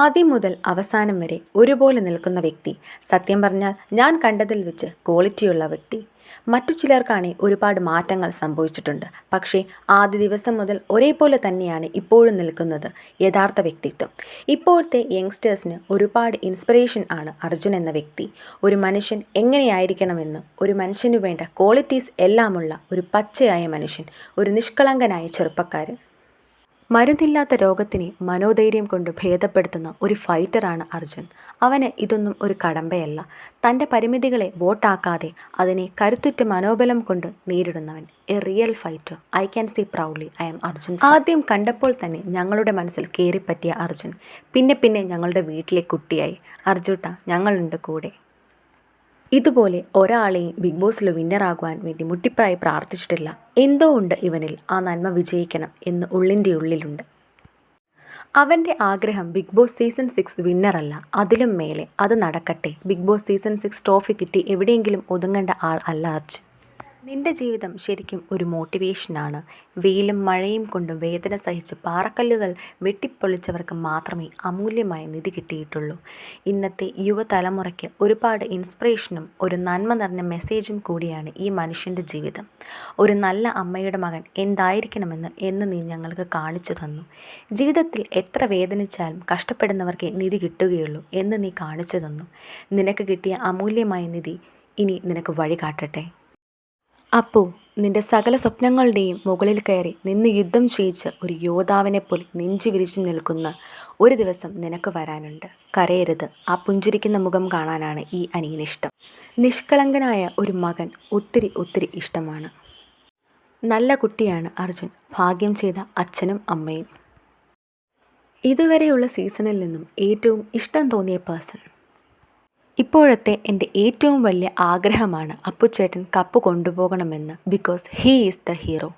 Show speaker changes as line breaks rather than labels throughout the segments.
ആദ്യം മുതൽ അവസാനം വരെ ഒരുപോലെ നിൽക്കുന്ന വ്യക്തി. സത്യം പറഞ്ഞാൽ ഞാൻ കണ്ടതിൽ വെച്ച് ക്വാളിറ്റിയുള്ള വ്യക്തി. മറ്റു ചിലർക്കാണെ ഒരുപാട് മാറ്റങ്ങൾ സംഭവിച്ചിട്ടുണ്ട്. പക്ഷേ ആദ്യ ദിവസം മുതൽ ഒരേപോലെ തന്നെയാണ് ഇപ്പോഴും നിൽക്കുന്നത് യഥാർത്ഥ വ്യക്തിത്വം. ഇപ്പോഴത്തെ യങ്സ്റ്റേഴ്സിന് ഒരുപാട് ഇൻസ്പിറേഷൻ ആണ് അർജുൻ എന്ന വ്യക്തി. ഒരു മനുഷ്യൻ എങ്ങനെയായിരിക്കണമെന്ന് ഒരു മനുഷ്യന് വേണ്ട ക്വാളിറ്റീസ് എല്ലാമുള്ള ഒരു പച്ചയായ മനുഷ്യൻ ഒരു നിഷ്കളങ്കനായ ചെറുപ്പക്കാരൻ. മരുന്നില്ലാത്ത രോഗത്തിനെ മനോധൈര്യം കൊണ്ട് ഭേദപ്പെടുത്തുന്ന ഒരു ഫൈറ്ററാണ് അർജുൻ. അവന് ഇതൊന്നും ഒരു കടമ്പയല്ല. തന്റെ പരിമിതികളെ വോട്ടാക്കാതെ അതിനെ കരുത്തുറ്റ മനോബലം കൊണ്ട് നേരിടുന്നവൻ a real fighter. I can see proudly. I am Arjun ആദ്യം കണ്ടപ്പോൾ തന്നെ ഞങ്ങളുടെ മനസ്സിൽ കയറിപ്പറ്റിയ അർജുൻ. പിന്നെ പിന്നെ ഞങ്ങളുടെ വീട്ടിലെ കുട്ടിയായി. അർജുട്ട ഞങ്ങളുണ്ട് കൂടെ. ഇതുപോലെ ഒരാളെയും ബിഗ് ബോസിൽ വിന്നറാകുവാൻ വേണ്ടി മുട്ടിപ്പായി പ്രാർത്ഥിച്ചിട്ടില്ല. എന്തോ ഉണ്ട് ഇവനിൽ ആ നന്മ വിജയിക്കണം എന്ന് ഉള്ളിന്റെ ഉള്ളിലുണ്ട്. അവന്റെ ആഗ്രഹം ബിഗ് ബോസ് സീസൺ സിക്സ് വിന്നറല്ല അതിലും മേലെ അത് നടക്കട്ടെ. Bigg Boss season six trophy കിട്ടി എവിടെയെങ്കിലും ഒതുങ്ങേണ്ട ആൾ അല്ല അർജുൻ. നിന്റെ ജീവിതം ശരിക്കും ഒരു മോട്ടിവേഷനാണ്. വെയിലും മഴയും കൊണ്ടും വേദന സഹിച്ച് പാറക്കല്ലുകൾ വെട്ടിപ്പൊളിച്ചവർക്ക് മാത്രമേ അമൂല്യമായ നിധി കിട്ടിയിട്ടുള്ളൂ. ഇന്നത്തെ യുവതലമുറയ്ക്ക് ഒരുപാട് ഇൻസ്പിറേഷനും ഒരു നന്മ നിറഞ്ഞ മെസ്സേജും കൂടിയാണ് ഈ മനുഷ്യന്റെ ജീവിതം. ഒരു നല്ല അമ്മയുടെ മകൻ എന്തായിരിക്കണമെന്ന് എന്ന് നീ ഞങ്ങൾക്ക് കാണിച്ചു തന്നു. ജീവിതത്തിൽ എത്ര വേദനിച്ചാലും കഷ്ടപ്പെടുന്നവർക്ക് നിധി കിട്ടുകയുള്ളൂ എന്ന് നീ കാണിച്ചു തന്നു. നിനക്ക് കിട്ടിയ അമൂല്യമായ നിധി ഇനി നിനക്ക് വഴി കാട്ടട്ടെ അപ്പു നിന്റെ സകല സ്വപ്നങ്ങളുടെയും മുകളിൽ കയറി നിന്ന് യുദ്ധം ചെയ്യിച്ച് ഒരു യോദ്ധാവിനെ പോലെ നെഞ്ചു വിരിച്ചു നിൽക്കുന്ന ഒരു ദിവസം നിനക്ക് വരാനുണ്ട്. കരയരുത്. ആ പുഞ്ചിരിക്കുന്ന മുഖം കാണാനാണ് ഈ അനിയനിഷ്ടം നിഷ്കളങ്കനായ ഒരു മകൻ ഒത്തിരി ഒത്തിരി ഇഷ്ടമാണ്. നല്ല കുട്ടിയാണ് അർജുൻ. ഭാഗ്യം ചെയ്ത അച്ഛനും അമ്മയും. ഇതുവരെയുള്ള സീസണിൽ നിന്നും ഏറ്റവും ഇഷ്ടം തോന്നിയ പേഴ്സൺ ഇപ്പോഴത്തെ എന്റെ ഏറ്റവും വലിയ ആഗ്രഹമാണ് അപ്പുച്ചേട്ടൻ cup കൊണ്ടുപോകണമെന്ന് because he is the hero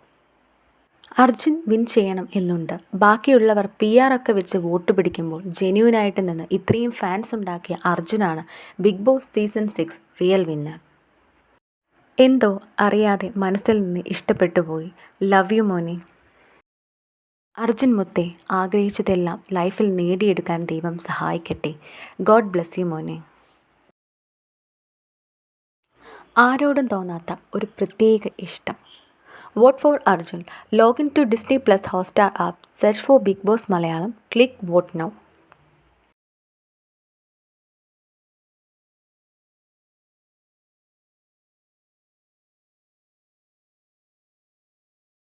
Arjun win ചെയ്യണം എന്നുണ്ട്. ബാക്കിയുള്ളവർ പി ആർ ഒക്കെ വെച്ച് വോട്ട് പിടിക്കുമ്പോൾ ജെന്യൂനായിട്ട് നിന്ന് ഇത്രയും ഫാൻസ് ഉണ്ടാക്കിയ അർജുനാണ് Bigg Boss season six real winner എന്തോ അറിയാതെ മനസ്സിൽ നിന്ന് ഇഷ്ടപ്പെട്ടു പോയി. ലവ് യു മോനി. അർജുൻ മുത്തെ ആഗ്രഹിച്ചതെല്ലാം ലൈഫിൽ നേടിയെടുക്കാൻ ദൈവം സഹായിക്കട്ടെ. ഗോഡ് ബ്ലെസ് യു മോനെ. ആരോടും തോന്നാത്ത ഒരു പ്രത്യേക ഇഷ്ടം. Vote for Arjun. Login to Disney plus Hotstar app. Search for Bigg Boss Malayalam. Click vote now.